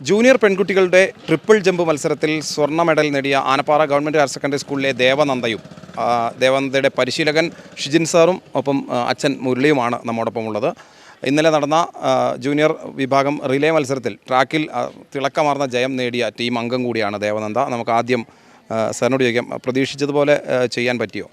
Junior പെൺകുട്ടികളുടെ triple jump മത്സരത്തിൽ സ്വർണ മെഡൽ നേടിയ ആനപ്പാറ ഗവൺമെന്റ് ഹയർ സെക്കൻഡറി സ്കൂളിലെ ദേവനന്ദയും ദേവനന്ദയുടെ പരിശീലകൻ ഷിജിൻ സാറും ഒപ്പം അച്ഛൻ മുരളിയുമാണ് നമ്മോടൊപ്പം ഉള്ളത് ഇന്നലെ നടന്ന ജൂനിയർ വിഭാഗം റിലേ മത്സരത്തിൽ ട്രാക്കിൽ തിളക്കമാർന്ന ജയം നേടിയ ടീം അംഗം കൂടിയാണ് ദേവനന്ദ. നമുക്ക് ആദ്യം സാറിനോട് ചോദിക്കാം പ്രതീക്ഷിച്ചതുപോലെ ചെയ്യാൻ പറ്റിയോ?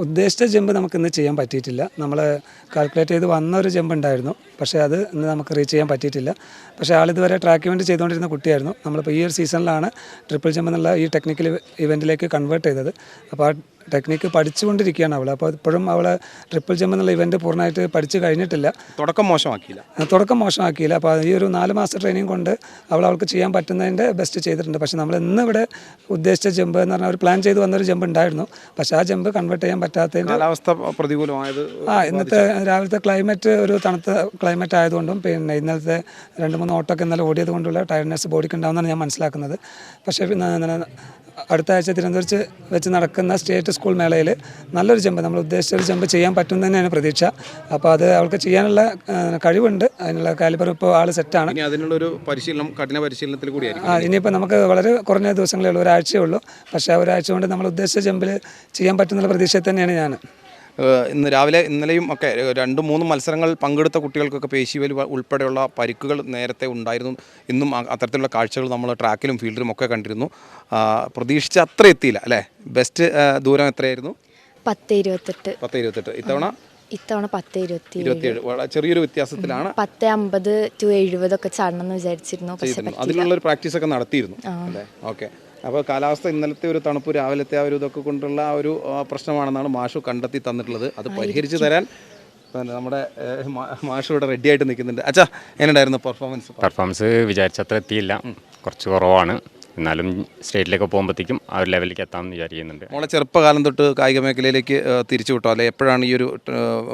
ഉദ്ദേശിച്ച ജമ്പ് നമുക്ക് ഇന്ന് ചെയ്യാൻ പറ്റിയിട്ടില്ല. നമ്മൾ കാൽക്കുലേറ്റ് ചെയ്ത് വന്ന ഒരു ജമ്പ് ഉണ്ടായിരുന്നു. പക്ഷേ അത് ഇന്ന് നമുക്ക് റീച്ച് ചെയ്യാൻ പറ്റിയിട്ടില്ല. പക്ഷേ ആളിതുവരെ ട്രാക്ക് ഇവന്റ് ചെയ്തുകൊണ്ടിരുന്ന കുട്ടിയായിരുന്നു. നമ്മളിപ്പോൾ ഈ ഒരു സീസണിലാണ് ട്രിപ്പിൾ ജമ്പ് എന്നുള്ള ഈ ടെക്നിക്കൽ ഇവന്റിലേക്ക് കൺവേർട്ട് ചെയ്തത്. അപ്പോൾ ആ ടെക്നിക്ക് പഠിച്ചുകൊണ്ടിരിക്കുകയാണ് അവൾ. അപ്പോൾ ഇപ്പോഴും അവൾ ട്രിപ്പിൾ ജമ്പ് എന്നുള്ള ഇവന്റ് പൂർണമായിട്ട് പഠിച്ചു കഴിഞ്ഞിട്ടില്ല. തുടക്കം മോശമാക്കിയില്ല. തുടക്കം മോശമാക്കിയില്ല. അപ്പോൾ ഈ ഒരു നാല് മാസം ട്രെയിനിങ് കൊണ്ട് അവൾ അവൾക്ക് ചെയ്യാൻ പറ്റുന്നതിന്റെ ബെസ്റ്റ് ചെയ്തിട്ടുണ്ട്. പക്ഷേ നമ്മൾ ഇന്ന് ഇവിടെ ഉദ്ദേശിച്ച ജമ്പ് എന്ന് പറഞ്ഞാൽ ഒരു പ്ലാൻ ചെയ്ത് വന്നൊരു ജമ്പ് ഉണ്ടായിരുന്നു. പക്ഷേ ആ ജമ്പ് കൺവേർട്ട് ചെയ്യാൻ പറ്റാത്തതിന്റെ കാലാവസ്ഥ പ്രതികൂലമായത് ആ ഇന്നത്തെ രാവിലത്തെ ക്ലൈമറ്റ് ഒരു തണുത്ത ക്ലൈമറ്റ് ആയതുകൊണ്ടും പിന്നെ ഇന്നലത്തെ രണ്ട് മൂന്ന് ഓട്ടമൊക്കെ ഇന്നലെ ഓടിയത് കൊണ്ടുള്ള ടയർനെസ് ബോഡിക്ക് ഉണ്ടാവുമെന്നാണ് ഞാൻ മനസ്സിലാക്കുന്നത്. പക്ഷേ അടുത്ത ആഴ്ച തിരുവനന്തപുരത്ത് വെച്ച് നടക്കുന്ന സ്റ്റേറ്റ് സ്കൂൾ മേളയിൽ നല്ലൊരു ചെമ്പ് നമ്മൾ ഉദ്ദേശിച്ച ഒരു ചെമ്പ് ചെയ്യാൻ പറ്റും തന്നെയാണ് പ്രതീക്ഷ. അപ്പോൾ അത് അവൾക്ക് ചെയ്യാനുള്ള കഴിവുണ്ട്. അതിനുള്ള കാലിബർ ഇപ്പോൾ ആൾ സെറ്റാണ് അതിനുള്ളൊരു പരിശീലനം കഠിന പരിശീലനത്തിൽ കൂടിയായിരിക്കും ആ ഇനിയിപ്പോൾ നമുക്ക് വളരെ കുറഞ്ഞ ദിവസങ്ങളേ ഉള്ളൂ ഒരാഴ്ചയേ ഉള്ളൂ. പക്ഷേ ആ ഒരാഴ്ച കൊണ്ട് നമ്മൾ ഉദ്ദേശിച്ച ചെമ്പിൽ ചെയ്യാൻ പറ്റുന്നുള്ള പ്രതീക്ഷ തന്നെയാണ് ഞാൻ. ഇന്ന് രാവിലെ ഇന്നലെയും ഒക്കെ രണ്ട് മൂന്ന് മത്സരങ്ങൾ പങ്കെടുത്ത കുട്ടികൾക്കൊക്കെ പേശിവലി ഉൾപ്പെടെയുള്ള പരിക്കുകൾ നേരത്തെ ഉണ്ടായിരുന്നു. ഇന്നും അത്തരത്തിലുള്ള കാഴ്ചകൾ നമ്മൾ ട്രാക്കിലും ഫീൽഡിലും ഒക്കെ കണ്ടിരുന്നു. പ്രതീക്ഷിച്ച അത്ര എത്തിയില്ല അല്ലേ? ബെസ്റ്റ് ദൂരം എത്രയായിരുന്നു? പത്ത് ഇരുപത്തെട്ട്. പത്ത് ഇരുപത്തെട്ട്. ഇത്തവണ? ഇത്തവണ പത്ത് ഇരുപത്തി ഇരുപത്തിയേഴ്. ചെറിയൊരു വ്യത്യാസത്തിലാണ്. പത്ത് അമ്പത് ടു എഴുപതൊക്കെ ചാടണം എന്ന് വിചാരിച്ചിരുന്നു അതിനുള്ള പ്രാക്ടീസ് ഒക്കെ നടത്തിയിരുന്നു ഓക്കെ. അപ്പോൾ കാലാവസ്ഥ ഇന്നലത്തെ ഒരു തണുപ്പ് രാവിലത്തെ ആ ഒരു ഇതൊക്കെ കൊണ്ടുള്ള ആ ഒരു പ്രശ്നമാണെന്നാണ് മാഷു കണ്ടെത്തി തന്നിട്ടുള്ളത്. അത് പരിഹരിച്ചു തരാൻ നമ്മുടെ മാഷു ഇവിടെ റെഡി ആയിട്ട് നിൽക്കുന്നുണ്ട്. അച്ഛാ എങ്ങനെയുണ്ടായിരുന്നു പെർഫോമൻസ് പെർഫോമൻസ് വിചാരിച്ചത്ര എത്തിയില്ല. കുറച്ച് കുറവാണ്. എന്നാലും സ്റ്റേറ്റിലേക്ക് പോകുമ്പോഴത്തേക്കും ആ ഒരു ലെവലിലേക്ക് എത്താമെന്ന് വിചാരിക്കുന്നുണ്ട്. മോളെ ചെറുപ്പകാലം തൊട്ട് കായിക മേഖലയിലേക്ക് തിരിച്ചു വിട്ടോ? അല്ലെ എപ്പോഴാണ് ഈ ഒരു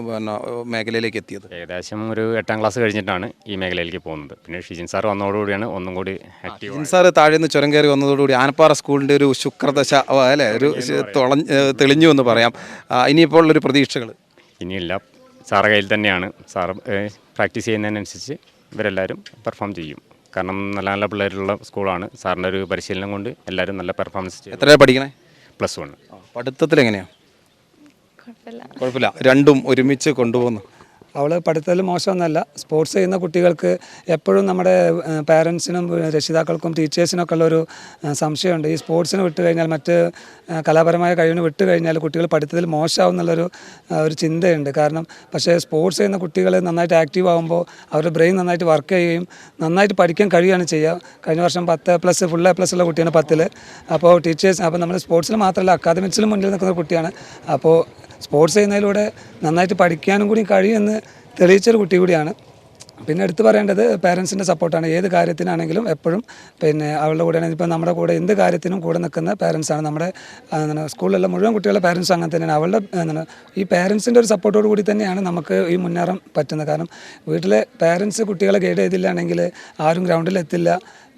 പിന്നെ മേഖലയിലേക്ക് എത്തിയത്? ഏകദേശം ഒരു എട്ടാം ക്ലാസ് കഴിഞ്ഞിട്ടാണ് ഈ മേഖലയിലേക്ക് പോകുന്നത്. പിന്നെ ഷിജിൻ സാർ വന്നതോടുകൂടിയാണ് ഒന്നും കൂടി ഷിജിൻ സാർ താഴെ നിന്ന് ചുരം കയറി വന്നതോടുകൂടി ആനപ്പാറ സ്കൂളിന്റെ ഒരു ശുക്രദശ അല്ലേ ഒരു തുളഞ്ഞ് തെളിഞ്ഞു എന്ന് പറയാം. ഇനിയിപ്പോൾ ഉള്ളൊരു പ്രതീക്ഷകൾ? ഇനിയില്ല. സാറ് കയ്യിൽ തന്നെയാണ്. സാറ് പ്രാക്ടീസ് ചെയ്യുന്നതിനനുസരിച്ച് ഇവരെല്ലാവരും പെർഫോം ചെയ്യും. കാരണം നല്ല നല്ല പിള്ളേരുള്ള സ്കൂളാണ്. സാറിന്റെ ഒരു പരിശീലനം കൊണ്ട് എല്ലാവരും നല്ല പെർഫോമൻസ് ചെയ്യും എത്രയാണ് പഠിക്കണേ? പ്ലസ് വൺ പഠിത്തത്തിൽ എങ്ങനെയാണ് കുഴപ്പമില്ല. കുഴപ്പമില്ല. രണ്ടും ഒരുമിച്ച് കൊണ്ടുപോകുന്നു. അവൾ പഠിത്തത്തിൽ മോശമൊന്നുമല്ല സ്പോർട്സ് ചെയ്യുന്ന കുട്ടികൾക്ക് എപ്പോഴും നമ്മുടെ പാരൻസിനും രക്ഷിതാക്കൾക്കും ടീച്ചേഴ്സിനൊക്കെ ഉള്ളൊരു സംശയമുണ്ട്. ഈ സ്പോർട്സിന് വിട്ട് കഴിഞ്ഞാൽ മറ്റ് കലാപരമായ കഴിവിന് വിട്ട് കഴിഞ്ഞാൽ കുട്ടികൾ പഠിത്തത്തിൽ മോശമാവും എന്നുള്ളൊരു ഒരു ചിന്തയുണ്ട്. കാരണം പക്ഷേ സ്പോർട്സ് ചെയ്യുന്ന കുട്ടികൾ നന്നായിട്ട് ആക്റ്റീവ് ആകുമ്പോൾ അവരുടെ ബ്രെയിൻ നന്നായിട്ട് വർക്ക് ചെയ്യുകയും നന്നായിട്ട് പഠിക്കാൻ കഴിയുകയാണ് ചെയ്യുക. കഴിഞ്ഞ വർഷം പത്ത് പ്ലസ് ഫുൾ എ പ്ലസ് ഉള്ള കുട്ടിയാണ് പത്തിൽ അപ്പോൾ ടീച്ചേഴ്സ് അപ്പോൾ നമ്മൾ സ്പോർട്സിൽ മാത്രമല്ല അക്കാദമിക്സിലും മുന്നിൽ നിൽക്കുന്ന കുട്ടിയാണ്. അപ്പോൾ സ്പോർട്സ് ചെയ്യുന്നതിലൂടെ നന്നായിട്ട് പഠിക്കാനും കൂടി കഴിയുമെന്ന് തെളിയിച്ചൊരു കുട്ടി കൂടിയാണ്. പിന്നെ എടുത്തു പറയേണ്ടത് പേരൻസിന്റെ സപ്പോർട്ടാണ്. ഏത് കാര്യത്തിനാണെങ്കിലും എപ്പോഴും പിന്നെ അവളുടെ കൂടെ ഇപ്പോൾ നമ്മുടെ കൂടെ എന്ത് കാര്യത്തിനും കൂടെ നിൽക്കുന്ന പേരൻസാണ്. നമ്മുടെ സ്കൂളിലുള്ള മുഴുവൻ കുട്ടികളുടെ പേരൻസ് അങ്ങനെ തന്നെയാണ്. അവളുടെ ഈ പേരൻസിന്റെ ഒരു സപ്പോർട്ടോട് കൂടി തന്നെയാണ് നമുക്ക് ഈ മുന്നേറാൻ പറ്റുന്നത്. കാരണം വീട്ടിലെ പേരൻസ് കുട്ടികളെ ഗൈഡ് ചെയ്തില്ലാണെങ്കിൽ ആരും ഗ്രൗണ്ടിൽ എത്തില്ല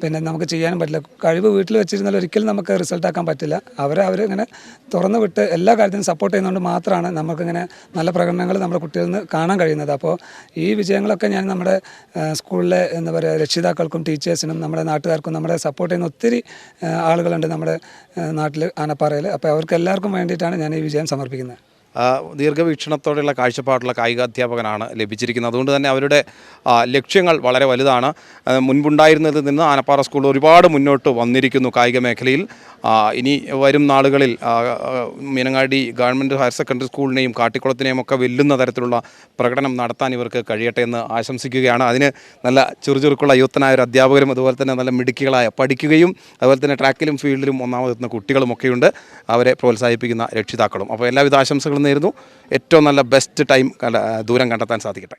പിന്നെ നമുക്ക് ചെയ്യാനും പറ്റില്ല. കഴിവ് വീട്ടിൽ വെച്ചിരുന്നാൽ ഒരിക്കലും നമുക്ക് റിസൾട്ട് ആക്കാൻ പറ്റില്ല. അവരെ അവരിങ്ങനെ തുറന്നു വിട്ട് എല്ലാ കാര്യത്തിനും സപ്പോർട്ട് ചെയ്യുന്നതുകൊണ്ട് മാത്രമാണ് നമുക്കിങ്ങനെ നല്ല പ്രകടനങ്ങൾ നമ്മുടെ കുട്ടികളിൽ നിന്ന് കാണാൻ കഴിയുന്നത്. അപ്പോൾ ഈ വിജയങ്ങളൊക്കെ ഞാൻ നമ്മുടെ സ്കൂളിലെ എന്താ പറയുക രക്ഷിതാക്കൾക്കും ടീച്ചേഴ്സിനും നമ്മുടെ നാട്ടുകാർക്കും നമ്മുടെ സപ്പോർട്ട് ചെയ്യുന്ന ഒത്തിരി ആളുകളുണ്ട് നമ്മുടെ നാട്ടിൽ ആനപ്പാറയിൽ അപ്പോൾ അവർക്ക് എല്ലാവർക്കും വേണ്ടിയിട്ടാണ് ഞാൻ ഈ വിജയം സമർപ്പിക്കുന്നത്. ദീർഘവീക്ഷണത്തോടെയുള്ള കാഴ്ചപ്പാടുള്ള കായിക അധ്യാപകനാണ് ലഭിച്ചിരിക്കുന്നത്. അതുകൊണ്ട് തന്നെ അവരുടെ ലക്ഷ്യങ്ങൾ വളരെ വലുതാണ്. മുൻപുണ്ടായിരുന്നതിൽ നിന്ന് ആനപ്പാറ സ്കൂൾ ഒരുപാട് മുന്നോട്ട് വന്നിരിക്കുന്നു കായിക മേഖലയിൽ. ഇനി വരും നാളുകളിൽ മീനങ്ങാടി ഗവൺമെന്റ് ഹയർ സെക്കൻഡറി സ്കൂളിനെയും കാട്ടിക്കുളത്തിനെയും ഒക്കെ വെല്ലുന്ന തരത്തിലുള്ള പ്രകടനം നടത്താൻ ഇവർക്ക് കഴിയട്ടെ എന്ന് ആശംസിക്കുകയാണ്. അതിന് നല്ല ചുറുചുറുക്കുള്ള യുവത്തനായ ഒരു അധ്യാപകരും അതുപോലെ തന്നെ നല്ല മിടുക്കികളായ പഠിക്കുകയും അതുപോലെ തന്നെ ട്രാക്കിലും ഫീൽഡിലും ഒന്നാമതെത്തുന്ന കുട്ടികളുമൊക്കെയുണ്ട്. അവരെ പ്രോത്സാഹിപ്പിക്കുന്ന രക്ഷിതാക്കളും. അപ്പോൾ എല്ലാവിധ ആശംസകളും നേരുന്നു ഏറ്റവും നല്ല ബെസ്റ്റ് ടൈം ദൂരം കണ്ടെത്താൻ സാധിക്കട്ടെ.